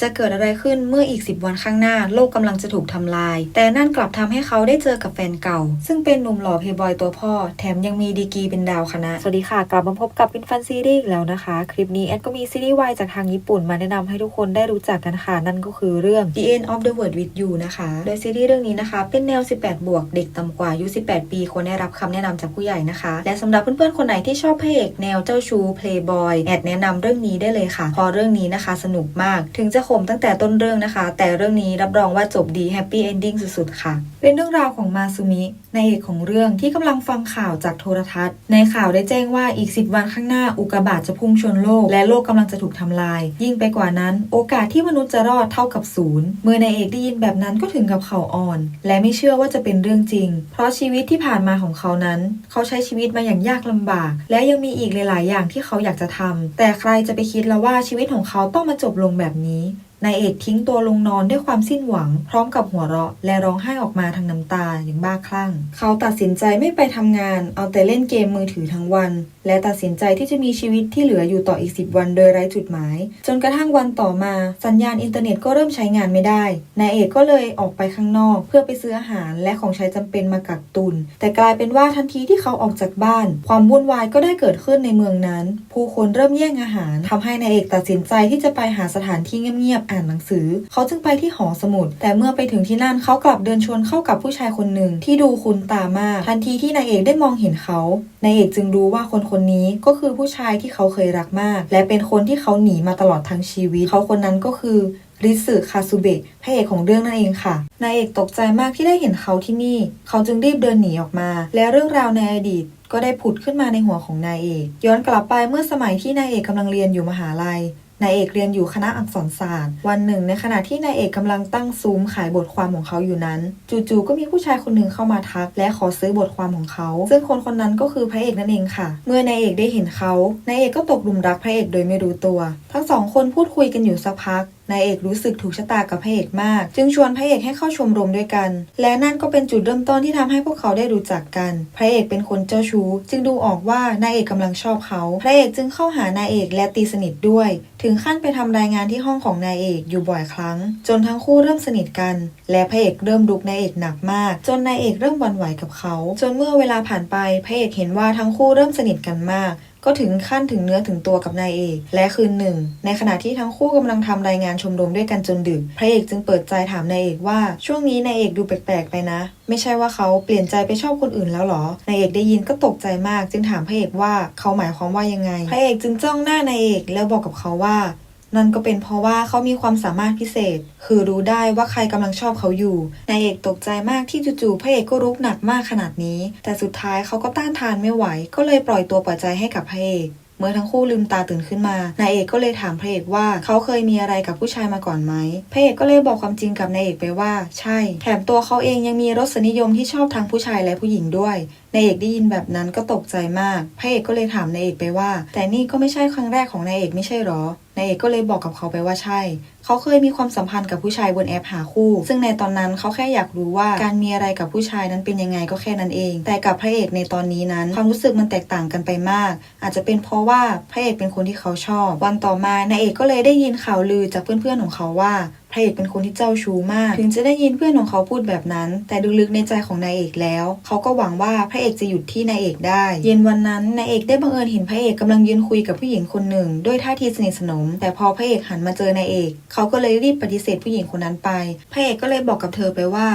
จะเกิดอะไรขึ้นเมื่ออีก 10 วันข้างหน้า โลกกำลังจะถูกทำลาย แต่นั่นกลับทำให้เขาได้เจอกับแฟนเก่า ซึ่งเป็นหนุ่มหล่อเพย์บอยตัวพ่อ แถมยังมีดีกรีเป็นดาวคณะ สวัสดีค่ะ กลับมาพบกับวินฟันซีรีส์อีกแล้วนะคะ คลิปนี้แอดก็มีซีรีส์วายจากทางญี่ปุ่นมาแนะนำให้ทุกคนได้รู้จักกันค่ะ นั่นก็คือเรื่อง The End of the World with You นะคะ โดยซีรีส์เรื่องนี้นะคะ เป็นแนว 18 บวก เด็กต่ำกว่าอายุ 18 ปีควรได้รับคำแนะนำจากผู้ใหญ่นะคะ และสำหรับเพื่อนๆคนไหนที่ชอบพระเอกแนวเจ้าชู้ Playboy แอดแนะนำเรื่องนี้ได้เลยค่ะเพราะเรื่องนี้นะคะ สนุกมาก ถึงจะขมตั้งแต่ต้นเรื่องนะคะ แต่เรื่องนี้รับรองว่าจบดีแฮปปี้เอนดิ้งสุดๆ ค่ะ เป็นเรื่องราวของมาซุมิในเอกของเรื่องที่กำลังฟังข่าวจากโทรทัศน์ ในข่าวได้แจ้งว่าอีก 10 วันข้างหน้าอุกาบาตจะพุ่งชนโลก และโลกกำลังจะถูกทำลาย ยิ่งไปกว่านั้น โอกาสที่มนุษย์จะรอดเท่ากับศูนย์เมื่อนายเอกได้ยินแบบนั้นก็ถึงกับเข่าอ่อน และไม่เชื่อว่าจะเป็นเรื่องจริง เพราะชีวิตที่ผ่านมาของเขานั้น เขาใช้ชีวิตมาอย่างยากลำบาก และยังมีอีกหลาย ๆ อย่างที่เขาอยากจะทำแต่ใครจะไปคิดแล้วว่าชีวิตของเขาต้องมาจบลงแบบนี้ นายเอกทิ้งตัวลงนอนด้วยความสิ้นหวัง พร้อมกับหัวเราะ และร้องไห้ออกมาทางน้ำตาอย่างบ้าคลั่ง เขาตัดสินใจไม่ไปทำงาน เอาแต่เล่นเกมมือถือทั้งวันและตัดสินใจที่จะมีชีวิตที่เหลืออยู่ต่ออีก 10 วันโดยไร้จุดหมาย จนกระทั่งวันต่อมา สัญญาณอินเทอร์เน็ตก็เริ่มใช้งานไม่ได้ นายเอกก็เลยออกไปข้างนอก เพื่อไปซื้ออาหารและของใช้จำเป็นมากักตุน แต่กลายเป็นว่าทันทีที่เขาออกจากบ้าน ความวุ่นวายก็ได้เกิดขึ้นในเมืองนั้น ผู้คนเริ่มแย่งอาหารทำให้นายเอกตัดสินใจที่จะไปหาสถานที่เงียบๆอ่านหนังสือ เขาจึงไปที่หอสมุด แต่เมื่อไปถึงที่นั่นเขากลับเดินชนเข้ากับผู้ชายคนหนึ่งที่ดูคุ้นตามาก ทันทีที่นายเอกได้มองเห็นเขานายเอกจึงรู้ว่าคนคนนี้ก็คือผู้ชายที่เขาเคยรักมาก และเป็นคนที่เขาหนีมาตลอดทั้งชีวิต เขาคนนั้นก็คือริสึคาซูเบะพระเอกของเรื่องนั่นเองค่ะ นายเอกตกใจมากที่ได้เห็นเขาที่นี่ เขาจึงรีบเดินหนีออกมา และเรื่องราวในอดีตก็ได้ผุดขึ้นมาในหัวของนายเอก ย้อนกลับไปเมื่อสมัยที่นายเอกกำลังเรียนอยู่มหาลัย นายเอกเรียนอยู่คณะอักษรศาสตร์ วันหนึ่ง ในขณะที่นายเอกกำลังตั้งซูมขายบทความของเขาอยู่นั้น จู่ๆก็มีผู้ชายคนหนึ่งเข้ามาทัก และขอซื้อบทความของเขา ซึ่งคนคนนั้นก็คือพระเอกนั่นเองค่ะ เมื่อนายเอกได้เห็นเขานายเอกก็ตกหลุมรักพระเอกโดยไม่รู้ตัว ทั้งสองคนพูดคุยกันอยู่สักพัก นายเอกรู้สึกถูกชะตากับพระเอกมาก จึงชวนพระเอกให้เข้าชมรมด้วยกัน และนั่นก็เป็นจุดเริ่มต้นที่ทำให้พวกเขาได้รู้จักกัน พระเอกเป็นคนเจ้าชู้ จึงดูออกว่านายเอกกำลังชอบเขา พระเอกจึงเข้าหานายเอกและตีสนิทด้วย ถึงขั้นไปทำรายงานที่ห้องของนายเอกอยู่บ่อยครั้ง จนทั้งคู่เริ่มสนิทกัน และพระเอกเริ่มดุกนายเอกหนักมาก จนนายเอกเริ่มวันไหวกับเขา จนเมื่อเวลาผ่านไปพระเอกเห็นว่าทั้งคู่เริ่มสนิทกันมาก ก็ถึงขั้นถึงเนื้อถึงตัวกับนายเอกและคืนหนึ่ง ในขณะที่ทั้งคู่กำลังทำรายงานชมรมด้วยกันจนดึก พระเอกจึงเปิดใจถามนายเอกว่าช่วงนี้นายเอกดูแปลกๆไปนะ ไม่ใช่ว่าเขาเปลี่ยนใจไปชอบคนอื่นแล้วหรอนายเอกได้ยินก็ตกใจมาก จึงถามพระเอกว่าเขาหมายความว่ายังไง พระเอกจึงจ้องหน้านายเอกแล้วบอกกับเขาว่า นั่นก็เป็นเพราะว่าเขามีความสามารถพิเศษ คือรู้ได้ว่าใครกำลังชอบเขาอยู่ นายเอกตกใจมากที่จู่ๆพระเอกก็รุกหนักมากขนาดนี้ แต่สุดท้ายเขาก็ต้านทานไม่ไหว ก็เลยปล่อยตัวปล่อยใจให้กับพระเอกเมื่อทั้งคู่ลืมตาตื่นขึ้นมา นายเอกก็เลยถามพระเอกว่าเขาเคยมีอะไรกับผู้ชายมาก่อนไหม พระเอกก็เลยบอกความจริงกับนายเอกไปว่า ใช่ แถมตัวเขาเองยังมีรสนิยมที่ชอบทั้งผู้ชายและผู้หญิงด้วยนายเอกได้ยินแบบนั้นก็ตกใจมาก พระเอกก็เลยถามนายเอกไปว่า แต่นี่ก็ไม่ใช่ครั้งแรกของนายเอกไม่ใช่หรอนายเอกก็เลยบอกกับเขาไปว่าใช่ เขาเคยมีความสัมพันธ์กับผู้ชายบนแอปหาคู่ ซึ่งในตอนนั้นเขาแค่อยากรู้ว่าการมีอะไรกับผู้ชายนั้นเป็นยังไงก็แค่นั้นเอง แต่กับพระเอกในตอนนี้นั้น ความรู้สึกมันแตกต่างกันไปมาก อาจจะเป็นเพราะว่าพระเอกเป็นคนที่เขาชอบ วันต่อมานายเอกก็เลยได้ยินข่าวลือจากเพื่อนๆของเขาว่า พระเอกเป็นคนที่เจ้าชู้มาก ถึงจะได้ยินเพื่อนของเขาพูดแบบนั้น แต่ลึกๆในใจของนายเอกแล้ว เขาก็หวังว่าพระเอกจะหยุดที่นายเอกได้ เย็นวันนั้นนายเอกได้บังเอิญเห็นพระเอกกำลังยืนคุยกับผู้หญิงคนหนึ่ง ด้วยท่าทีสนิทสนม แต่พอพระเอกหันมาเจอนายเอก เขาก็เลยรีบปฏิเสธผู้หญิงคนนั้นไป พระเอกก็เลยบอกกับเธอไปว่า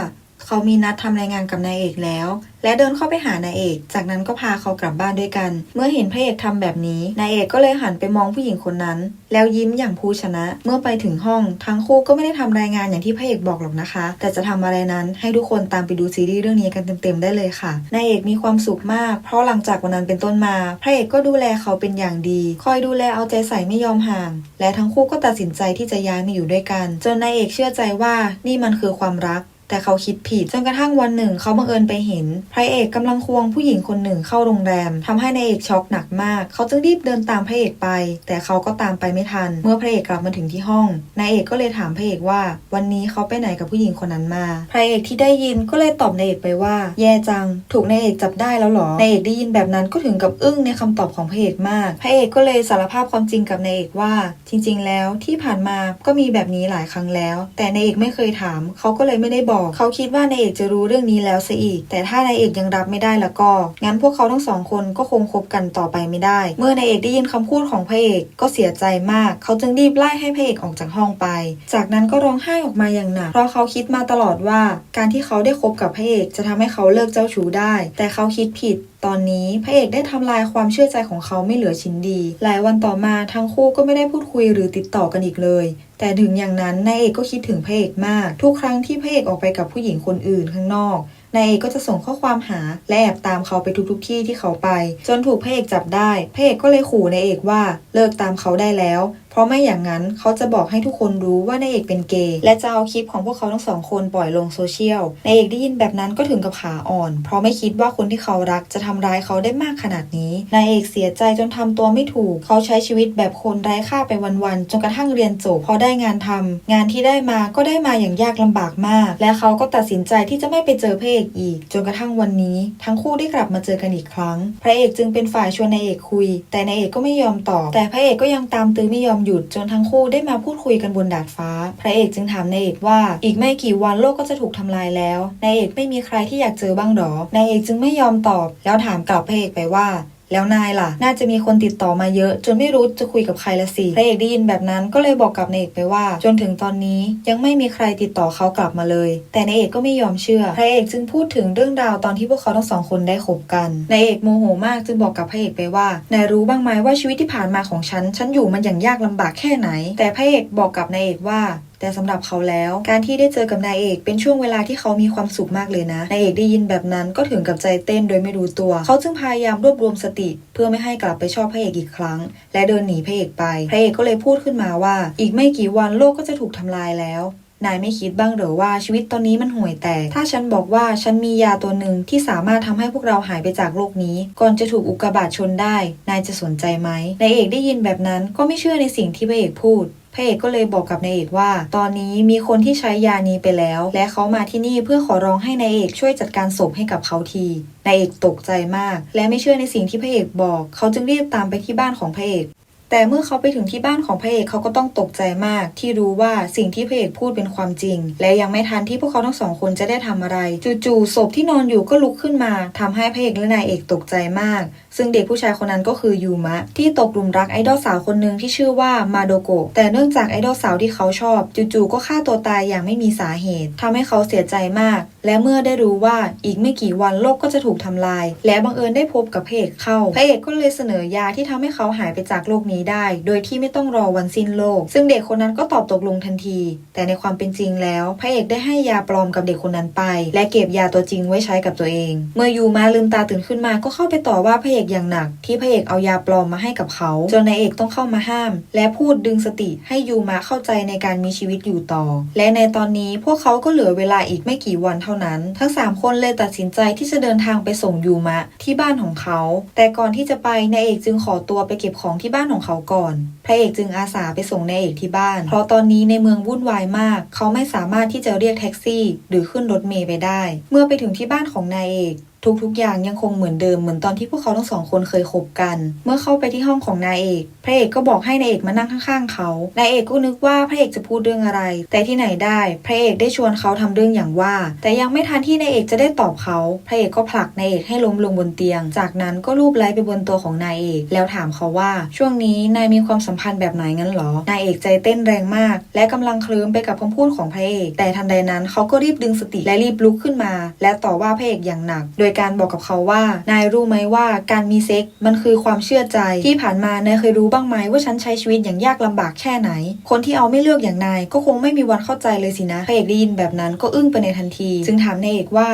เขามีนัดทำรายงานกับนายเอกแล้ว และเดินเข้าไปหานายเอก จากนั้นก็พาเขากลับบ้านด้วยกัน เมื่อเห็นพระเอกทำแบบนี้นายเอกก็เลยหันไปมองผู้หญิงคนนั้น แล้วยิ้มอย่างผู้ชนะ เมื่อไปถึงห้อง ทั้งคู่ก็ไม่ได้ทำรายงานอย่างที่พระเอกบอกหรอกนะคะ แต่จะทำอะไรนั้นให้ทุกคนตามไปดูซีรีส์เรื่องนี้กันเต็มๆได้เลยค่ะนายเอกมีความสุขมาก เพราะหลังจากวันนั้นเป็นต้นมา พระเอกก็ดูแลเขาเป็นอย่างดี คอยดูแลเอาใจใส่ไม่ยอมห่าง และทั้งคู่ก็ตัดสินใจที่จะย้ายมาอยู่ด้วยกัน จนนายเอกเชื่อใจว่านี่มันคือความรัก แต่เขาคิดผิดจนกระทั่งวันหนึ่งเขาบังเอิญไปเห็นพระเอกกำลังควงผู้หญิงคนหนึ่งเข้าโรงแรมทำให้นายเอกช็อกหนักมาก เขาจึงรีบเดินตามพระเอกไป แต่เขาก็ตามไปไม่ทัน เมื่อพระเอกกลับมาถึงที่ห้องนายเอกก็เลยถามพระเอกว่า วันนี้เขาไปไหนกับผู้หญิงคนนั้นมา พระเอกที่ได้ยินก็เลยตอบนายเอกไปว่า แย่จัง ถูกนายเอกจับได้แล้วหรอนายเอกได้ยินแบบนั้นก็ถึงกับอึ้งในคำตอบของพระเอกมาก พระเอกก็เลยสารภาพความจริงกับนายเอกว่า จริง ๆ แล้วที่ผ่านมาก็มีแบบนี้หลายครั้งแล้ว แต่นายเอกไม่เคยถาม เขาก็เลยไม่ได้บอกเขาคิดว่านายเอกจะรู้เรื่องนี้แล้วซะอีก แต่ถ้านายเอกยังรับไม่ได้แล้วก็ งั้นพวกเขาทั้งสองคนก็คงคบกันต่อไปไม่ได้ เมื่อนายเอกได้ยินคำพูดของพระเอกก็เสียใจมาก เขาจึงรีบไล่ให้พระเอกออกจากห้องไป จากนั้นก็ร้องไห้ออกมาอย่างหนัก เพราะเขาคิดมาตลอดว่า การที่เขาได้คบกับพระเอกจะทำให้เขาเลิกเจ้าชู้ได้ แต่เขาคิดผิด ตอนนี้พระเอกได้ทำลายความเชื่อใจของเขาไม่เหลือชิ้นดี หลายวันต่อมาทั้งคู่ก็ไม่ได้พูดคุยหรือติดต่อกันอีกเลย แต่ถึงอย่างนั้นนายเอกก็คิดถึงพระเอกมาก ทุกครั้งที่พระเอกออกไปกับผู้หญิงคนอื่นข้างนอกนายเอกก็จะส่งข้อความหาและแอบตามเขาไปทุกๆที่ที่เขาไป จนถูกพระเอกจับได้พระเอกก็เลยขู่นายเอกว่าเลิกตามเขาได้แล้ว เพราะไม่อย่างนั้นเขาจะบอกให้ทุกคนรู้ว่านายเอกเป็นเกย์และจะเอาคลิปของพวกเขาทั้งสองคนปล่อยลงโซเชียลนายเอกได้ยินแบบนั้นก็ถึงกับขาอ่อน เพราะไม่คิดว่าคนที่เขารักจะทำร้ายเขาได้มากขนาดนี้นายเอกเสียใจจนทำตัวไม่ถูก เขาใช้ชีวิตแบบคนไร้ค่าไปวันๆจนกระทั่งเรียนจบพอได้งานทำงานที่ได้มาก็ได้มาอย่างยากลำบากมาก และเขาก็ตัดสินใจที่จะไม่ไปเจอพระเอกอีก จนกระทั่งวันนี้ ทั้งคู่ได้กลับมาเจอกันอีกครั้ง พระเอกจึงเป็นฝ่ายชวนนายเอกคุย แต่นายเอกก็ไม่ยอมตอบแต่พระเอกก็ยังตามตื้อไม่ยอมหยุดจนทั้งคู่ได้มาพูดคุยกันบนดาดฟ้า พระเอกจึงถามนายเอกว่า อีกไม่กี่วันโลกก็จะถูกทำลายแล้วนายเอกไม่มีใครที่อยากเจอบ้างหรอนายเอกจึงไม่ยอมตอบ แล้วถามกลับพระเอกไปว่า แล้วนายล่ะ น่าจะมีคนติดต่อมาเยอะ จนไม่รู้จะคุยกับใครละสิพระเอกได้ยินแบบนั้นก็เลยบอกกับนายเอกไปว่า จนถึงตอนนี้ยังไม่มีใครติดต่อเขากลับมาเลย แต่นายเอกก็ไม่ยอมเชื่อพระเอกจึงพูดถึงเรื่องราวตอนที่พวกเขาทั้งสองคนได้คบกันนายเอกโมโหมากจึงบอกกับพระเอกไปว่านายรู้บ้างไหมว่าชีวิตที่ผ่านมาของฉันฉันอยู่มันอย่างยากลำบากแค่ไหน แต่พระเอกบอกกับนายเอกว่า แต่สำหรับเขาแล้ว การที่ได้เจอกับนายเอก เป็นช่วงเวลาที่เขามีความสุขมากเลยนะนายเอกได้ยินแบบนั้นก็ถึงกับใจเต้นโดยไม่รู้ตัว เขาจึงพยายามรวบรวมสติ เพื่อไม่ให้กลับไปชอบพระเอกอีกครั้ง และเดินหนีพระเอกไปพระเอกก็เลยพูดขึ้นมาว่า อีกไม่กี่วันโลกก็จะถูกทำลายแล้วนายไม่คิดบ้างหรือว่าชีวิตตอนนี้มันห่วยแตก ถ้าฉันบอกว่าฉันมียาตัวหนึ่งที่สามารถทำให้พวกเราหายไปจากโลกนี้ ก่อนจะถูกอุกกาบาตชนได้ นายจะสนใจไหมนายเอกได้ยินแบบนั้นก็ไม่เชื่อในสิ่งที่พระเอกพูด พระเอกก็เลยบอกกับนายเอกว่า ตอนนี้มีคนที่ใช้ยานี้ไปแล้ว และเขามาที่นี่เพื่อขอร้องให้นายเอกช่วยจัดการศพให้กับเขาทีนายเอกตกใจมาก และไม่เชื่อในสิ่งที่พระเอกบอก เขาจึงรีบตามไปที่บ้านของพระเอก แต่เมื่อเขาไปถึงที่บ้านของพระเอกเขาก็ต้องตกใจมาก ที่รู้ว่าสิ่งที่พระเอกพูดเป็นความจริง และยังไม่ทันที่พวกเขาทั้งสองคนจะได้ทำอะไร จู่ๆศพที่นอนอยู่ก็ลุกขึ้นมาทำให้พระเอกและนายเอกตกใจมาก ซึ่งเด็กผู้ชายคนนั้นก็คือยูมะ ที่ตกหลุมรักไอดอลสาวคนหนึ่งที่ชื่อว่ามาโดโกะแต่เนื่องจากไอดอลสาวที่เขาชอบ จู่ๆก็ฆ่าตัวตายอย่างไม่มีสาเหตุทำให้เขาเสียใจมาก และเมื่อได้รู้ว่าอีกไม่กี่วันโลกก็จะถูกทำลาย และบังเอิญได้พบกับพระเอกเข้าพระเอกก็เลยเสนอยาที่ทำให้เขาหายไปจากโลกนี้ได้ โดยที่ไม่ต้องรอวันสิ้นโลก ซึ่งเด็กคนนั้นก็ตอบตกลงทันที แต่ในความเป็นจริงแล้วพระเอกได้ให้ยาปลอมกับเด็กคนนั้นไป และเก็บยาตัวจริงไว้ใช้กับตัวเอง เมื่อยูมาลืมตาตื่นขึ้นมาก็เข้าไปต่อว่าพระเอกอย่างหนัก ที่พระเอกเอายาปลอมมาให้กับเขาจนนายเอกต้องเข้ามาห้าม และพูดดึงสติให้ยูมาเข้าใจในการมีชีวิตอยู่ต่อ และในตอนนี้พวกเขาก็เหลือเวลาอีกไม่กี่วันเท่านั้น ทั้งสามคนเลยตัดสินใจที่จะเดินทางไปส่งยูมะที่บ้านของเขา แต่ก่อนที่จะไปนายเอกจึงขอตัวไปเก็บของที่บ้านของเขาก่อน พระเอกจึงอาสาไปส่งนายเอกที่บ้าน เพราะตอนนี้ในเมืองวุ่นวายมาก เขาไม่สามารถที่จะเรียกแท็กซี่ หรือขึ้นรถเมล์ไปได้ เมื่อไปถึงที่บ้านของนายเอกทุกๆ อย่างยังคงเหมือนเดิมเหมือนตอนที่พวกเขาทั้งสองคนเคยคบกัน เมื่อเข้าไปที่ห้องของนายเอก พระเอกก็บอกให้นายเอกมานั่งข้างๆ เขา นายเอกก็นึกว่าพระเอกจะพูดเรื่องอะไร แต่ที่ไหนได้ พระเอกได้ชวนเขาทำเรื่องอย่างว่า แต่ยังไม่ทันที่นายเอกจะได้ตอบเขา พระเอกก็ผลักนายเอกให้ล้มลงบนเตียง จากนั้นก็ลูบไล้ไปบนตัวของนายเอก แล้วถามเขาว่า ช่วงนี้นายมีความสัมพันธ์แบบไหนงั้นหรอ นายเอกใจเต้นแรงมาก และกำลังเคลิ้มไปกับคำพูดของพระเอก แต่ทันใดนั้นเขาก็รีบดึงสติและรีบลุกขึ้นมา และต่อว่าพระเอกอย่างหนัก โดยการบอกกับเขาว่า นายรู้ไหมว่าการมีเซ็กมันคือความเชื่อใจ ที่ผ่านมานายเคยรู้บ้างไหมว่าฉันใช้ชีวิตอย่างยากลำบากแค่ไหน คนที่เอาไม่เลือกอย่างนายก็คงไม่มีวันเข้าใจเลยสินะพระเอกได้ยินแบบนั้นก็อึ้งไปในทันที จึงถามนายเอกว่า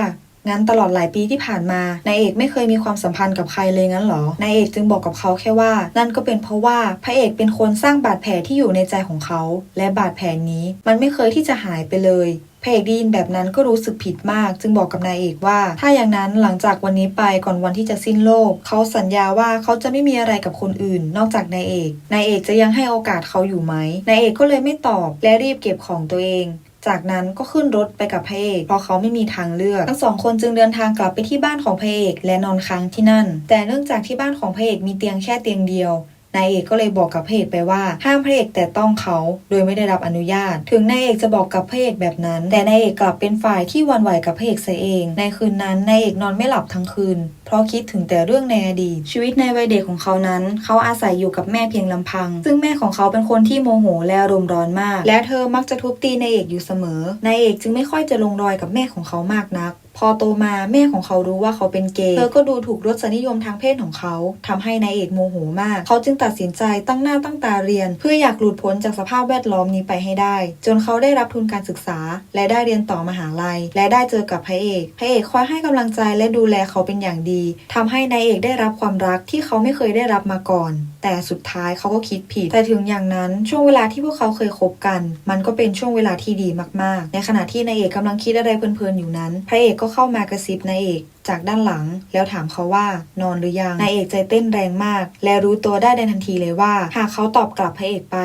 งั้นตลอดหลายปีที่ผ่านมานายเอกไม่เคยมีความสัมพันธ์กับใครเลยงั้นหรอนายเอกจึงบอกกับเขาแค่ว่า นั่นก็เป็นเพราะว่าพระเอกเป็นคนสร้างบาดแผลที่อยู่ในใจของเขา และบาดแผลนี้ มันไม่เคยที่จะหายไปเลยพระเอกได้ยินแบบนั้นก็รู้สึกผิดมาก จึงบอกกับนายเอกว่า ถ้าอย่างนั้นหลังจากวันนี้ไปก่อนวันที่จะสิ้นโลก เขาสัญญาว่าเขาจะไม่มีอะไรกับคนอื่น นอกจากนายเอกนายเอกจะยังให้โอกาสเขาอยู่ไหมนายเอกก็เลยไม่ตอบและรีบเก็บของตัวเอง จากนั้นก็ขึ้นรถไปกับพระเอกเพราะเขาไม่มีทางเลือก ทั้งสองคนจึงเดินทางกลับไปที่บ้านของพระเอกและนอนค้างที่นั่น แต่เนื่องจากที่บ้านของพระเอกมีเตียงแค่เตียงเดียว นายเอกก็เลยบอกกับพระเอกไปว่าห้ามพระเอกแต่ต้องเขาโดยไม่ได้รับอนุญาต ถึงนายเอกจะบอกกับพระเอกแบบนั้น แต่นายเอกกลับเป็นฝ่ายที่วันไหวกับพระเอกเสียเอง ในคืนนั้นนายเอกนอนไม่หลับทั้งคืน เพราะคิดถึงแต่เรื่องในอดีต ชีวิตในวัยเด็กของเขานั้น เขาอาศัยอยู่กับแม่เพียงลำพัง ซึ่งแม่ของเขาเป็นคนที่โมโหและอารมณ์ร้อนมาก และเธอมักจะทุบตีนายเอกอยู่เสมอ นายเอกจึงไม่ค่อยจะลงรอยกับแม่ของเขามากนัก พอโตมาแม่ของเขารู้ว่าเขาเป็นเกย์ เธอก็ดูถูกรสนิยมทางเพศของเขาทำให้นายเอกโมโหมาก เขาจึงตัดสินใจตั้งหน้าตั้งตาเรียน เพื่ออยากหลุดพ้นจากสภาพแวดล้อมนี้ไปให้ได้ จนเขาได้รับทุนการศึกษา และได้เรียนต่อมหาลัย และได้เจอกับพระเอก พระเอกคอยให้กำลังใจและดูแลเขาเป็นอย่างดีทำให้นายเอกได้รับความรักที่เขาไม่เคยได้รับมาก่อน แต่สุดท้ายเขาก็คิดผิด แต่ถึงอย่างนั้นช่วงเวลาที่พวกเขาเคยคบกัน มันก็เป็นช่วงเวลาที่ดีมากๆ ในขณะที่นายเอกกำลังคิดอะไรเพลินๆอยู่นั้น พระเอกก็เข้ามากระซิบนายเอกจากด้านหลัง แล้วถามเขาว่านอนหรือยัง นายเอกใจเต้นแรงมาก และรู้ตัวได้ในทันทีเลยว่า หากเขาตอบกลับพระเอกไป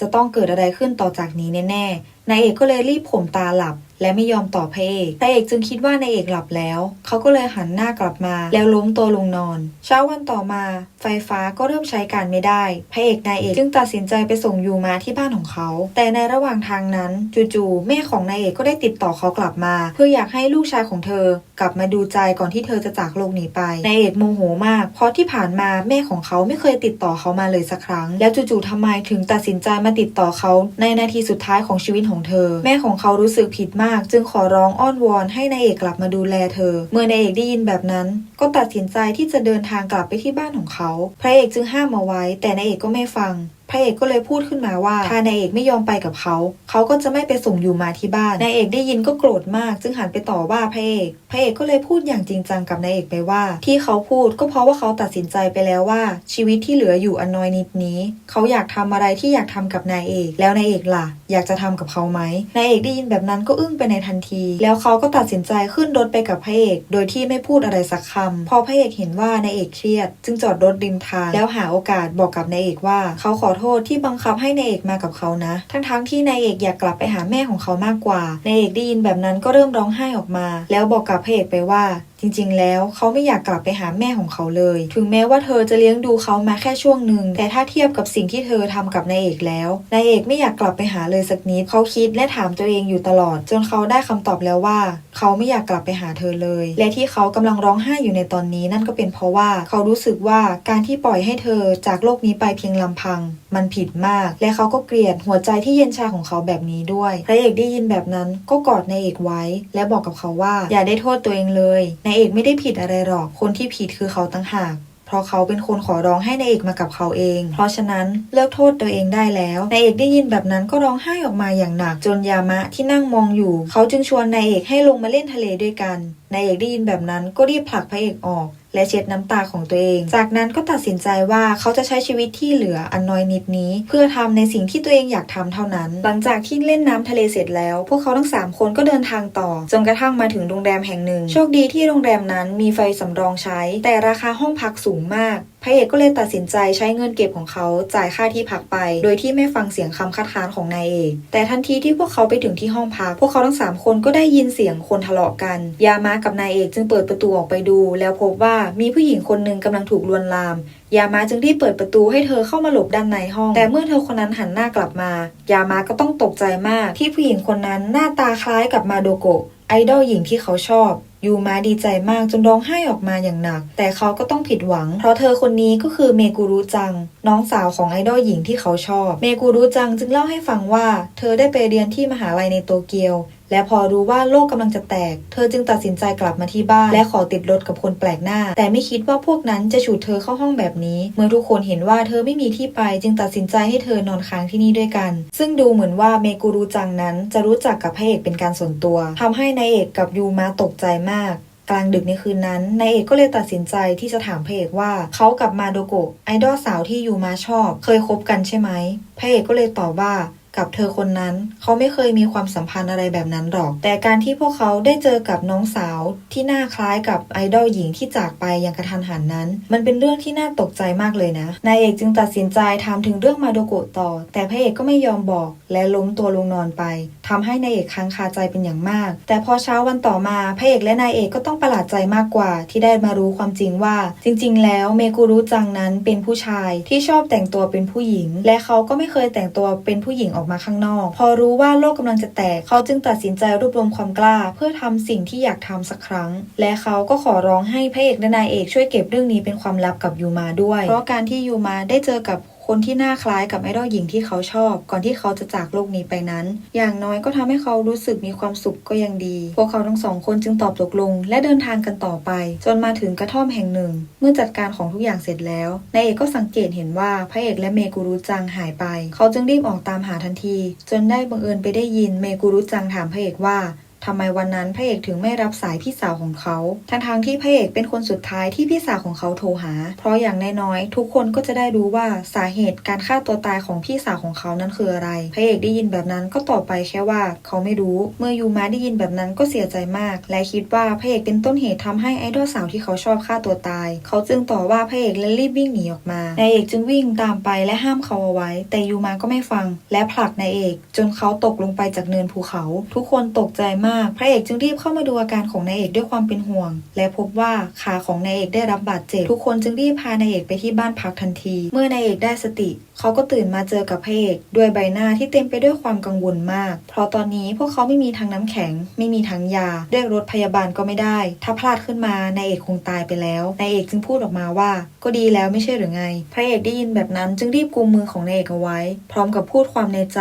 จะต้องเกิดอะไรขึ้นต่อจากนี้แน่ๆ นายเอกก็เลยรีบผมตาหลับ และไม่ยอมตอบพระเอกพระเอกจึงคิดว่านายเอกหลับแล้ว เขาก็เลยหันหน้ากลับมา แล้วล้มตัวลงนอน เช้าวันต่อมา ไฟฟ้าก็เริ่มใช้การไม่ได้ พระเอกนายเอกจึงตัดสินใจไปส่งยูมาที่บ้านของเขา แต่ในระหว่างทางนั้นจู่ๆแม่ของนายเอกก็ได้ติดต่อเขากลับมา เพื่ออยากให้ลูกชายของเธอ กลับมาดูใจก่อนที่เธอจะจากโลกนี้ไป นายเอกโมโหมาก เพราะที่ผ่านมาแม่ของเขาไม่เคยติดต่อเขามาเลยสักครั้ง แล้วจู่ๆทำไมถึงตัดสินใจมาติดต่อเขาในนาทีสุดท้ายของชีวิตของเธอ แม่ของเขารู้สึกผิดมาก จึงขอร้องอ้อนวอนให้นายเอกกลับมาดูแลเธอ เมื่อนายเอกได้ยินแบบนั้น ก็ตัดสินใจที่จะเดินทางกลับไปที่บ้านของเขา พระเอกจึงห้ามเอาไว้ แต่นายเอกก็ไม่ฟัง พระเอกก็เลยพูดขึ้นมาว่าถ้านายเอกไม่ยอมไปกับเขา เขาก็จะไม่ไปส่งยูมาที่บ้านนายเอกได้ยินก็โกรธมาก จึงหันไปต่อว่าพระเอกพระเอกก็เลยพูดอย่างจริงจังกับนายเอกไปว่า ที่เขาพูดก็เพราะว่าเขาตัดสินใจไปแล้วว่า ชีวิตที่เหลืออยู่อันน้อยนิดนี้ เขาอยากทำอะไรที่อยากทำกับนายเอก แล้วนายเอกล่ะ อยากจะทำกับเขาไหมนายเอกได้ยินแบบนั้นก็อึ้งไปในทันที แล้วเขาก็ตัดสินใจขึ้นรถไปกับพระเอก โดยที่ไม่พูดอะไรสักคำพอพระเอกเห็นว่านายเอกเครียด จึงจอดรถริมทางแล้วหาโอกาสบอกกับนายเอกว่าเขาขอโทษที่บังคับให้นายเอกมากับเขานะ ทั้งๆที่นายเอกอยากกลับไปหาแม่ของเขามากกว่า นายเอกได้ยินแบบนั้นก็เริ่มร้องไห้ออกมา แล้วบอกกับพระเอกไปว่า จริงๆ แล้วเขาไม่อยากกลับไปหาแม่ของเขาเลย ถึงแม้ว่าเธอจะเลี้ยงดูเขามาแค่ช่วงหนึ่ง แต่ถ้าเทียบกับสิ่งที่เธอทำกับนายเอกแล้ว นายเอกไม่อยากกลับไปหาเลยสักนิด เขาคิดและถามตัวเองอยู่ตลอด จนเขาได้คำตอบแล้วว่า เขาไม่อยากกลับไปหาเธอเลย และที่เขากำลังร้องไห้อยู่ในตอนนี้นั่นก็เป็นเพราะว่าเขารู้สึกว่าการที่ปล่อยให้เธอจากโลกนี้ไปเพียงลำพัง มันผิดมาก และเขาก็เกลียดหัวใจที่เย็นชาของเขาแบบนี้ด้วย พระเอกได้ยินแบบนั้นก็กอดนายเอกไว้ และบอกกับเขาว่าอย่าได้โทษตัวเองเลยนายเอกไม่ได้ผิดอะไรหรอก คนที่ผิดคือเขาตั้งหากเพราะเขาเป็นคนขอร้องให้นายเอกมากับเขาเอง เพราะฉะนั้นเลิกโทษตัวเองได้แล้ว นายเอกได้ยินแบบนั้นก็ร้องไห้ออกมาอย่างหนักจนยามะที่นั่งมองอยู่ เขาจึงชวนนายเอกให้ลงมาเล่นทะเลด้วยกัน นายเอกได้ยินแบบนั้นก็รีบผลักพระเอกออก และเช็ดน้ำตาของตัวเอง จากนั้นก็ตัดสินใจว่าเขาจะใช้ชีวิตที่เหลืออันน้อยนิดนี้ เพื่อทำในสิ่งที่ตัวเองอยากทำเท่านั้น หลังจากที่เล่นน้ำทะเลเสร็จแล้ว พวกเขาทั้ง 3 คนก็เดินทางต่อจนกระทั่งมาถึงโรงแรมแห่งหนึ่ง โชคดีที่โรงแรมนั้นมีไฟสำรองใช้ แต่ราคาห้องพักสูงมากพระเอกก็เลยตัดสินใจใช้เงินเก็บของเขาจ่ายค่าที่พักไป โดยที่ไม่ฟังเสียงคำคัดค้านของนายเอก แต่ทันทีที่พวกเขาไปถึงที่ห้องพัก พวกเขาทั้งสามคนก็ได้ยินเสียงคนทะเลาะกัน ยามากับนายเอกจึงเปิดประตูออกไปดู แล้วพบว่ามีผู้หญิงคนหนึ่งกำลังถูกลวนลาม ยามาจึงรีบเปิดประตูให้เธอเข้ามาหลบด้านในห้อง แต่เมื่อเธอคนนั้นหันหน้ากลับมา ยามาก็ต้องตกใจมากที่ผู้หญิงคนนั้นหน้าตาคล้ายกับมาโดโกะ ไอดอลหญิงที่เขาชอบ ยูมาดีใจมากจนร้องไห้ออกมาอย่างหนัก แต่เขาก็ต้องผิดหวัง เพราะเธอคนนี้ก็คือเมกุรุจัง น้องสาวของไอดอลหญิงที่เขาชอบ เมกุรุจังจึงเล่าให้ฟังว่า เธอได้ไปเรียนที่มหาลัยในโตเกียว และพอรู้ว่าโลกกำลังจะแตก เธอจึงตัดสินใจกลับมาที่บ้าน และขอติดรถกับคนแปลกหน้า แต่ไม่คิดว่าพวกนั้นจะฉุดเธอเข้าห้องแบบนี้ เมื่อทุกคนเห็นว่าเธอไม่มีที่ไป จึงตัดสินใจให้เธอนอนค้างที่นี่ด้วยกัน ซึ่งดูเหมือนว่าเมกุรุจังนั้นจะรู้จักกับพระเอกเป็นการส่วนตัวทำให้นายเอกกับยูมาตกใจมากกลางดึกในคืนนั้นนายเอกก็เลยตัดสินใจที่จะถามพระเอกว่าเขากับมาโดโกะไอดอลสาวที่ยูมาชอบ เคยคบกันใช่ไหมพระเอกก็เลยตอบว่า กับเธอคนนั้น เขาไม่เคยมีความสัมพันธ์อะไรแบบนั้นหรอก แต่การที่พวกเขาได้เจอกับน้องสาวที่หน้าคล้ายกับไอดอลหญิงที่จากไปอย่างกระทันหันนั้น มันเป็นเรื่องที่น่าตกใจมากเลยนะ นายเอกจึงตัดสินใจถามถึงเรื่องมาโดโกะต่อ แต่พระเอกก็ไม่ยอมบอก และล้มตัวลงนอนไปทำให้นายเอกค้างคาใจเป็นอย่างมาก แต่พอเช้าวันต่อมาพระเอกและนายเอกก็ต้องประหลาดใจมากกว่า ที่ได้มารู้ความจริงว่า จริง ๆ แล้วเมกุรุจังนั้นเป็นผู้ชายที่ชอบแต่งตัวเป็นผู้หญิง และเขาก็ไม่เคยแต่งตัวเป็นผู้หญิงออกมาข้างนอก พอรู้ว่าโลกกำลังจะแตกเขาจึงตัดสินใจรวบรวมความกล้า เพื่อทำสิ่งที่อยากทำสักครั้ง และเขาก็ขอร้องให้พระเอกและนายเอกช่วยเก็บเรื่องนี้เป็นความลับกับยูมาด้วย เพราะการที่ยูมาได้เจอกับ คนที่หน้าคล้ายกับไอดอลหญิงที่เขาชอบ ก่อนที่เขาจะจากโลกนี้ไปนั้น อย่างน้อยก็ทำให้เขารู้สึกมีความสุขก็ยังดี พวกเขาทั้งสองคนจึงตอบตกลง และเดินทางกันต่อไป จนมาถึงกระท่อมแห่งหนึ่ง เมื่อจัดการของทุกอย่างเสร็จแล้วนายเอกก็สังเกตเห็นว่าพระเอกและเมกุรุจังหายไป เขาจึงรีบออกตามหาทันที จนได้บังเอิญไปได้ยินเมกุรุจังถามพระเอกว่า ทำไมวันนั้นพระเอกถึงไม่รับสายพี่สาวของเขา ทั้งทางๆที่พระเอกเป็นคนสุดท้ายที่พี่สาวของเขาโทรหา เพราะอย่างน้อยๆทุกคนก็จะได้รู้ว่าสาเหตุการฆ่าตัวตายของพี่สาวของเขานั้นคืออะไร พระเอกได้ยินแบบนั้นก็ตอบไปแค่ว่าเขาไม่รู้ เมื่อยูมาได้ยินแบบนั้นก็เสียใจมาก และคิดว่าพระเอกเป็นต้นเหตุทำให้ไอดอลสาวที่เขาชอบฆ่าตัวตาย เขาจึงต่อว่าพระเอกและรีบวิ่งหนีออกมานายเอกจึงวิ่งตามไปและห้ามเขาเอาไว้ แต่ยูมาก็ไม่ฟัง และผลักนายเอก จนเขาตกลงไปจากเนินภูเขา ทุกคนตกใจมากพระเอกจึงรีบเข้ามาดูอาการของนายเอกด้วยความเป็นห่วง และพบว่าขาของนายเอกได้รับบาดเจ็บทุกคนจึงรีบพานายเอกไปที่บ้านพักทันที เมื่อนายเอกได้สติ เขาก็ตื่นมาเจอกับพระเอกด้วยใบหน้าที่เต็มไปด้วยความกังวลมาก เพราะตอนนี้พวกเขาไม่มีทั้งน้ำแข็ง ไม่มีทั้งยาเรียกรถพยาบาลก็ไม่ได้ ถ้าพลาดขึ้นมานายเอกคงตายไปแล้วนายเอกจึงพูดออกมาว่า ก็ดีแล้วไม่ใช่หรือไง พระเอกได้ยินแบบนั้นจึงรีบกุมมือของนายเอกเอาไว้ พร้อมกับพูดความในใจ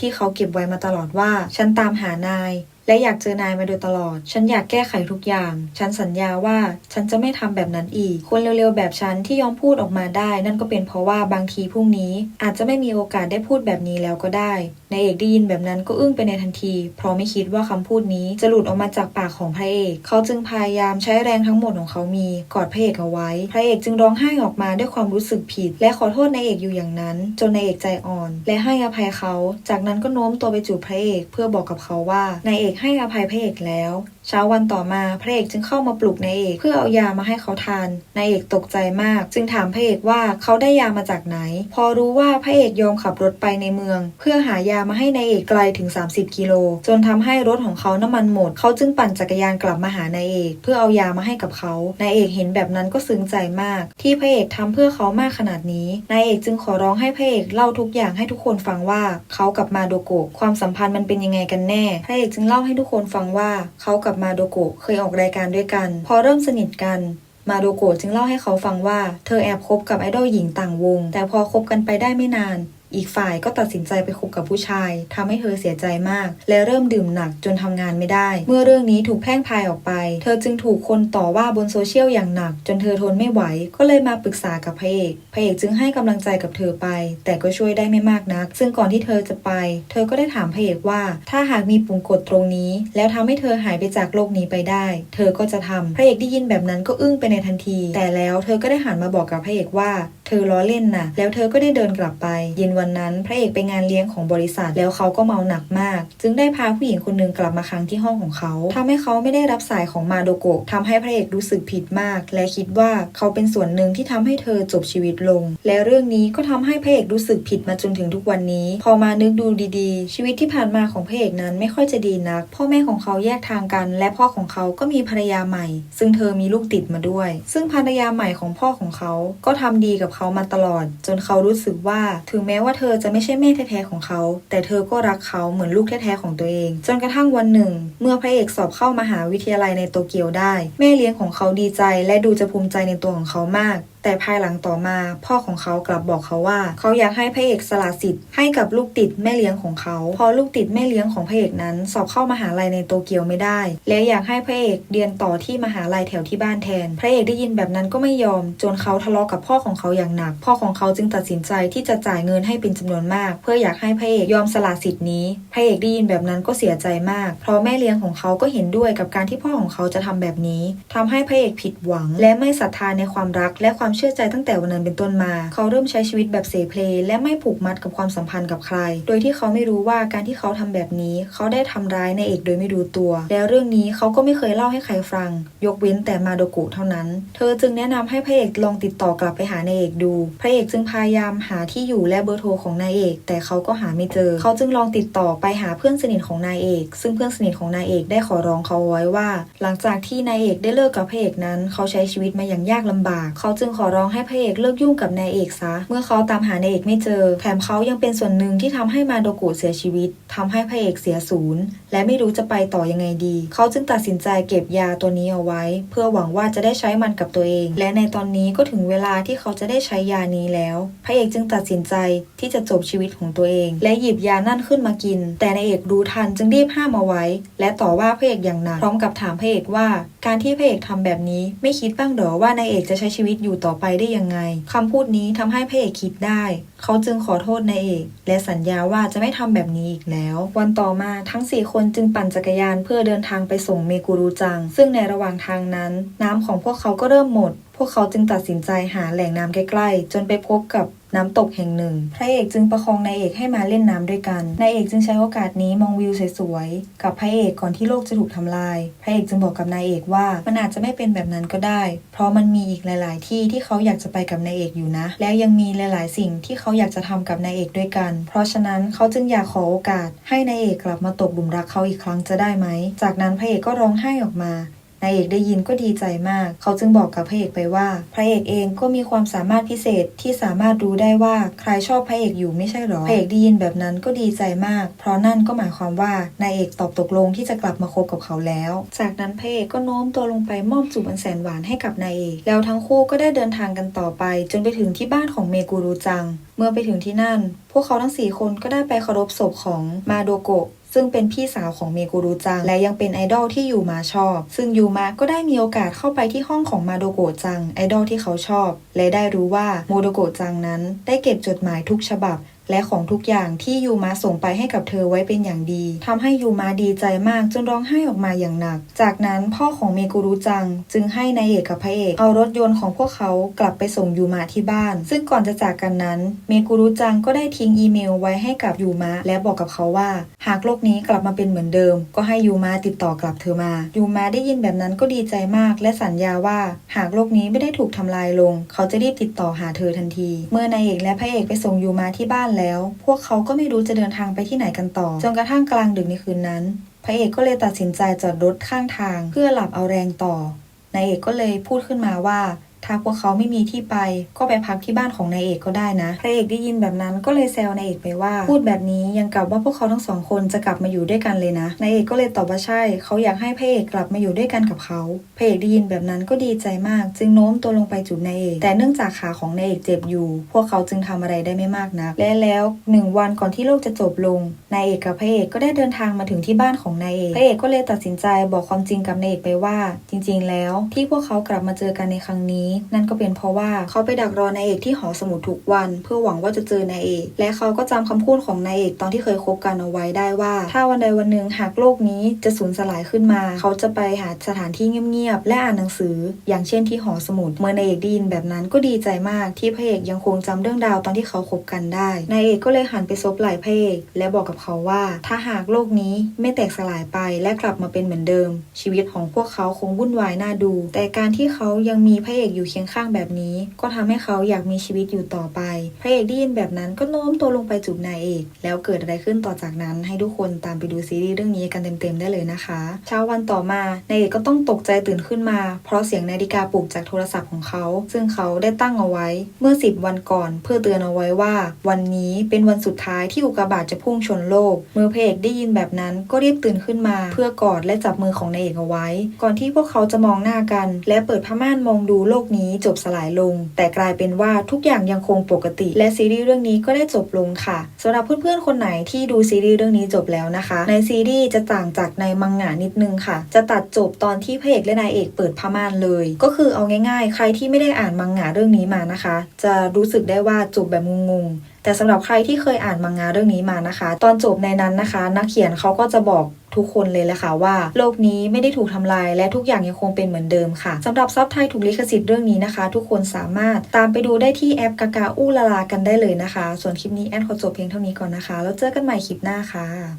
ที่เขาเก็บไว้มาตลอดว่า ฉันตามหานาย และอยากเจอนายมาโดยตลอด ฉันอยากแก้ไขทุกอย่าง ฉันสัญญาว่าฉันจะไม่ทำแบบนั้นอีก คนเร็วๆ แบบฉันที่ยอมพูดออกมาได้ นั่นก็เป็นเพราะว่าบางทีพรุ่งนี้อาจจะไม่มีโอกาสได้พูดแบบนี้แล้วก็ได้ นายเอกได้ยินแบบนั้นก็อึ้งไปในทันที เพราะไม่คิดว่าคำพูดนี้จะหลุดออกมาจากปากของพระเอก เขาจึงพยายามใช้แรงทั้งหมดของเขามีกอดพระเอกเอาไว้ พระเอกจึงร้องไห้ออกมาด้วยความรู้สึกผิด และขอโทษนายเอกอยู่อย่างนั้น จนนายเอกใจอ่อน และให้อภัยเขา จากนั้นก็โน้มตัวไปจูบพระเอก เพื่อบอกกับเขาว่านายเอกให้อภัยพระเอกแล้ว เช้าวันต่อมาพระเอกจึงเข้ามาปลุกนายเอกเพื่อเอายามาให้เขาทานนายเอกตกใจมาก จึงถามพระเอกว่าเขาได้ยามาจากไหน พอรู้ว่าพระเอกยอมขับรถไปในเมือง เพื่อหายามาให้นายเอกไกลถึง 30 กิโล จนทำให้รถของเขาน้ำมันหมด เขาจึงปั่นจักรยานกลับมาหานายเอก เพื่อเอายามาให้กับเขานายเอกเห็นแบบนั้นก็ซึ้งใจมาก ที่พระเอกทำเพื่อเขามากขนาดนี้นายเอกจึงขอร้องให้พระเอกเล่าทุกอย่างให้ทุกคนฟังว่าเขากับมาโดโกะความสัมพันธ์มันเป็นยังไงกันแน่พระเอกจึงเล่าให้ทุกคนฟังว่าเขากับมาโดโกะเคยออกรายการด้วยกัน พอเริ่มสนิทกันมาโดโกะจึงเล่าให้เขาฟังว่า เธอแอบคบกับไอดอลหญิงต่างวง แต่พอคบกันไปได้ไม่นาน อีกฝ่ายก็ตัดสินใจไปคบกับผู้ชายทำให้เธอเสียใจมาก และเริ่มดื่มหนักจนทำงานไม่ได้ เมื่อเรื่องนี้ถูกแพร่งพายออกไป เธอจึงถูกคนต่อว่าบนโซเชียลอย่างหนัก จนเธอทนไม่ไหว ก็เลยมาปรึกษากับพระเอกพระเอกจึงให้กำลังใจกับเธอไป แต่ก็ช่วยได้ไม่มากนัก ซึ่งก่อนที่เธอจะไป เธอก็ได้ถามพระเอกว่า ถ้าหากมีปุ่มกดตรงนี้ แล้วทำให้เธอหายไปจากโลกนี้ไปได้ เธอก็จะทำพระเอกได้ยินแบบนั้นก็อึ้งไปในทันที แต่แล้วเธอก็ได้หันมาบอกกับพระเอกว่า เธอล้อเล่นนะแล้วเธอก็ได้เดินกลับไป เย็นวันนั้นพระเอกไปงานเลี้ยงของบริษัทแล้วเขาก็เมาหนักมาก จึงได้พาผู้หญิงคนหนึ่งกลับมาค้างที่ห้องของเขาทำให้เขาไม่ได้รับสายของมาโดโกะทำให้พระเอกรู้สึกผิดมาก และคิดว่าเขาเป็นส่วนหนึ่งที่ทำให้เธอจบชีวิตลง และเรื่องนี้ก็ทำให้พระเอกรู้สึกผิดมาจนถึงทุกวันนี้ พอมานึกดูดีๆ ชีวิตที่ผ่านมาของพระเอกนั้นไม่ค่อยจะดีนัก พ่อแม่ของเขาแยกทางกัน และพ่อของเขาก็มีภรรยาใหม่ ซึ่งเธอมีลูกติดมาด้วย ซึ่งภรรยาใหม่ของพ่อของเขาก็ทำดีกับเขาขามาตลอด จนเขารู้สึกว่า ถึงแม้ว่าเธอจะไม่ใช่แม่แท้ๆของเขา แต่เธอก็รักเขาเหมือนลูกแท้ๆของตัวเอง จนกระทั่งวันหนึ่ง เมื่อพระเอกสอบเข้ามหาวิทยาลัยในโตเกียวได้ แม่เลี้ยงของเขาดีใจและดูจะภูมิใจในตัวของเขามาก แต่ภายหลังต่อมา พ่อของเขากลับบอกเขาว่า เขาอยากให้พระเอกสละสิทธิ์ให้กับลูกติดแม่เลี้ยงของเขา พอลูกติดแม่เลี้ยงของพระเอกนั้น สอบเข้ามหาลัยในโตเกียวไม่ได้ และอยากให้พระเอกเรียนต่อที่มหาลัยแถวที่บ้านแทน พระเอกได้ยินแบบนั้นก็ไม่ยอม จนเขาทะเลาะกับพ่อของเขาอย่างหนัก พ่อของเขาจึงตัดสินใจที่จะจ่ายเงินให้เป็นจำนวนมาก เพื่ออยากให้พระเอกยอมสละสิทธิ์นี้ พระเอกได้ยินแบบนั้นก็เสียใจมาก เพราะแม่เลี้ยงของเขาก็เห็นด้วยกับการที่พ่อของเขาจะทำแบบนี้ทำให้พระเอกผิดหวัง และไม่ศรัทธาในความรักและความเชื่อใจตั้งแต่วันนั้นเป็นต้นมา เขาเริ่มใช้ชีวิตแบบเสเพลและไม่ผูกมัดกับความสัมพันธ์กับใคร โดยที่เขาไม่รู้ว่าการที่เขาทำแบบนี้ เขาได้ทำร้ายนายเอกโดยไม่รู้ตัว แล้วเรื่องนี้เขาก็ไม่เคยเล่าให้ใครฟัง ยกเว้นแต่มาโดกุเท่านั้น เธอจึงแนะนำให้พระเอกลองติดต่อกลับไปหานายเอกดู พระเอกจึงพยายามหาที่อยู่และเบอร์โทรของนายเอก แต่เขาก็หาไม่เจอ เขาจึงลองติดต่อไปหาเพื่อนสนิทของนายเอก ซึ่งเพื่อนสนิทของนายเอกได้ขอร้องเขาไว้ว่า หลังจากที่นายเอกได้เลิกกับพระเอกนั้น เขาใช้ชีวิตมาอย่างยากลำบาก เขาจึงขอร้องให้พระเอกเลิกยุ่งกับนายเอกซะ เมื่อเขาตามหานายเอกไม่เจอ แถมเขายังเป็นส่วนหนึ่งที่ทำให้มาโดกุเสียชีวิตทำให้พระเอกเสียศูนย์ และไม่รู้จะไปต่อยังไงดี เขาจึงตัดสินใจเก็บยาตัวนี้เอาไว้ เพื่อหวังว่าจะได้ใช้มันกับตัวเอง และในตอนนี้ก็ถึงเวลาที่เขาจะได้ใช้ยานี้แล้ว พระเอกจึงตัดสินใจที่จะจบชีวิตของตัวเอง และหยิบยานั่นขึ้นมากิน แต่นายเอกรู้ทันจึงรีบห้ามเอาไว้ และต่อว่าพระเอกอย่างหนักพร้อมกับถามพระเอกว่า การที่พระเอกทำแบบนี้ไม่คิดบ้างหรอว่านายเอกจะใช้ชีวิตอยู่ต่อไปได้ยังไงคำพูดนี้ทำให้พระเอกคิดได้ เขาจึงขอโทษนายเอก และสัญญาว่าจะไม่ทำแบบนี้อีกแล้ว วันต่อมาทั้ง 4 คนจึงปั่นจักรยานเพื่อเดินทางไปส่งเมกูรูจัง ซึ่งในระหว่างทางนั้น น้ำของพวกเขาก็เริ่มหมด พวกเขาจึงตัดสินใจหาแหล่งน้ำใกล้ๆ จนไปพบกับ น้ำตกแห่งหนึ่ง พระเอกจึงประคองนายเอกให้มาเล่นน้ำด้วยกัน นายเอกจึงใช้โอกาสนี้มองวิวสวยๆ กับพระเอกก่อนที่โลกจะถูกทำลาย พระเอกจึงบอกกับนายเอกว่ามันอาจจะไม่เป็นแบบนั้นก็ได้ เพราะมันมีอีกหลาย ๆ ที่ที่เขาอยากจะไปกับนายเอกอยู่นะ แล้วยังมีหลาย ๆ สิ่งที่เขาอยากจะทำกับนายเอกด้วยกัน เพราะฉะนั้นเขาจึงอยากขอโอกาส ให้นายเอกกลับมาตกหลุมรักเขาอีกครั้งจะได้ไหม จากนั้นพระเอกก็ร้องไห้ออกมา นายเอกได้ยินก็ดีใจมาก เขาจึงบอกกับพระเอกไปว่า พระเอกเองก็มีความสามารถพิเศษที่สามารถรู้ได้ว่าใครชอบพระเอกอยู่ไม่ใช่หรอ พระเอกได้ยินแบบนั้นก็ดีใจมาก เพราะนั่นก็หมายความว่านายเอกตอบตกลงที่จะกลับมาคบกับเขาแล้ว จากนั้นพระเอกก็โน้มตัวลงไปมอบจูบอันแสนหวานให้กับนายเอก แล้วทั้งคู่ก็ได้เดินทางกันต่อไป จนไปถึงที่บ้านของเมกูรูจัง เมื่อไปถึงที่นั่น พวกเขาทั้งสี่คนก็ได้ไปเคารพศพของมาโดโกะ ซึ่งเป็นพี่สาวของเมกุรุจัง และยังเป็นไอดอลที่ยูมาชอบ ซึ่งยูมาก็ได้มีโอกาสเข้าไปที่ห้องของมาโดโกะจังไอดอลที่เขาชอบ และได้รู้ว่าโมโดโกะจังนั้นได้เก็บจดหมายทุกฉบับ และของทุกอย่างที่ยูมาส่งไปให้กับเธอไว้เป็นอย่างดีทำให้ยูมาดีใจมากจนร้องไห้ออกมาอย่างหนัก จากนั้นพ่อของเมกุรุจังจึงให้นายเอกกับพระเอกเอารถยนต์ของพวกเขากลับไปส่งยูมาที่บ้าน ซึ่งก่อนจะจากกันนั้น เมกุรุจังก็ได้ทิ้งอีเมลไว้ให้กับยูมาและบอกกับเขาว่า หากโลกนี้กลับมาเป็นเหมือนเดิม ก็ให้ยูมาติดต่อกลับเธอมายูมาได้ยินแบบนั้นก็ดีใจมาก และสัญญาว่าหากโลกนี้ไม่ได้ถูกทำลายลง เขาจะรีบติดต่อหาเธอทันที เมื่อนายเอกและพระเอกไปส่งยูมาที่บ้านแล้ว พวกเขาก็ไม่รู้จะเดินทางไปที่ไหนกันต่อ จนกระทั่งกลางดึกในคืนนั้น พระเอกก็เลยตัดสินใจจอดรถข้างทาง เพื่อหลับเอาแรงต่อนายเอกก็เลยพูดขึ้นมาว่า ถ้าพวกเขาไม่มีที่ไป ก็ไปพักที่บ้านของนายเอกก็ได้นะพระเอกได้ยินแบบนั้นก็เลยแซวนายเอกไปว่า พูดแบบนี้ยังกลับว่าพวกเขาทั้งสองคนจะกลับมาอยู่ด้วยกันเลยนะนายเอกก็เลยตอบว่าใช่ เขาอยากให้พระเอกกลับมาอยู่ด้วยกันกับเขาพระเอกได้ยินแบบนั้นก็ดีใจมาก จึงโน้มตัวลงไปจูบนายเอก แต่เนื่องจากขาของนายเอกเจ็บอยู่ พวกเขาจึงทำอะไรได้ไม่มากนักและแล้วหนึ่งวันก่อนที่โลกจะจบลงนายเอกกับพระเอกก็ได้เดินทางมาถึงที่บ้านของนายเอกพระเอกก็เลยตัดสินใจบอกความจริงกับนายเอกไปว่า จริง ๆ แล้ว ที่พวกเขากลับมาเจอกันในครั้งนี้นั่นก็เป็นเพราะว่าเขาไปดักรอนายเอกที่หอสมุดทุกวัน เพื่อหวังว่าจะเจอนายเอก และเขาก็จำคำพูดของนายเอกตอนที่เคยคบกันเอาไว้ได้ว่า ถ้าวันใดวันหนึ่งหากโลกนี้จะสูญสลายขึ้นมา เขาจะไปหาสถานที่เงียบๆและอ่านหนังสือ อย่างเช่นที่หอสมุดเมื่อนายเอกได้ยินแบบนั้นก็ดีใจมากที่พระเอกยังคงจำเรื่องราวตอนที่เขาคบกันได้นายเอกก็เลยหันไปซบไหล่พระเอกและบอกกับเขาว่า ถ้าหากโลกนี้ไม่แตกสลายไปและกลับมาเป็นเหมือนเดิม ชีวิตของพวกเขาคงวุ่นวายน่าดู แต่การที่เขายังมีพระเอกอยูู่่เคียงข้างแบบนี้ ก็ทำให้เขาอยากมีชีวิตอยู่ต่อไป พระเอกได้ยินแบบนั้นก็โน้มตัวลงไปจูบนายเอก แล้วเกิดอะไรขึ้นต่อจากนั้น ให้ทุกคนตามไปดูซีรีส์เรื่องนี้กันเต็มๆได้เลยนะคะ เช้าวันต่อมานายเอกก็ต้องตกใจตื่นขึ้นมา เพราะเสียงนาฬิกาปลุกจากโทรศัพท์ของเขา ซึ่งเขาได้ตั้งเอาไว้เมื่อ 10 วันก่อน เพื่อเตือนเอาไว้ว่า วันนี้เป็นวันสุดท้ายที่อุกกาบาตจะพุ่งชนโลก เมื่อพระเอกได้ยินแบบนั้นก็รีบตื่นขึ้นมา เพื่อกอดและจับมือของนายเอกเอาไว้ ก่อนที่พวกเขาจะมองหน้ากัน และเปิดผ้าม่านมองดูโลกนี้จบสลายลง แต่กลายเป็นว่าทุกอย่างยังคงปกติ และซีรีส์เรื่องนี้ก็ได้จบลงค่ะสำหรับเพื่อนๆคนไหนที่ดูซีรีส์เรื่องนี้จบแล้วนะคะ ในซีรีส์จะต่างจากในมังงะนิดนึงค่ะ จะตัดจบตอนที่พระเอกและนายเอกเปิดพม่านเลย ก็คือเอาง่าย ๆ ใครที่ไม่ได้อ่านมังงะเรื่องนี้มานะคะ จะรู้สึกได้ว่าจบแบบงงๆ แต่สำหรับใครที่เคยอ่านมังงะเรื่องนี้มานะคะ ตอนจบในนั้นนะคะ นักเขียนเขาก็จะบอกทุกคนเลยแหละค่ะว่าโลกนี้ไม่ได้ถูกทำลายและทุกอย่างยังคงเป็นเหมือนเดิมค่ะสำหรับซับไทยถูกลิขสิทธิ์เรื่องนี้นะคะ ทุกคนสามารถตามไปดูได้ที่แอปกากาอู้ลาลากันได้เลยนะคะ ส่วนคลิปนี้แอนขอจบเพียงเท่านี้ก่อนนะคะ แล้วเจอกันใหม่คลิปหน้าค่ะ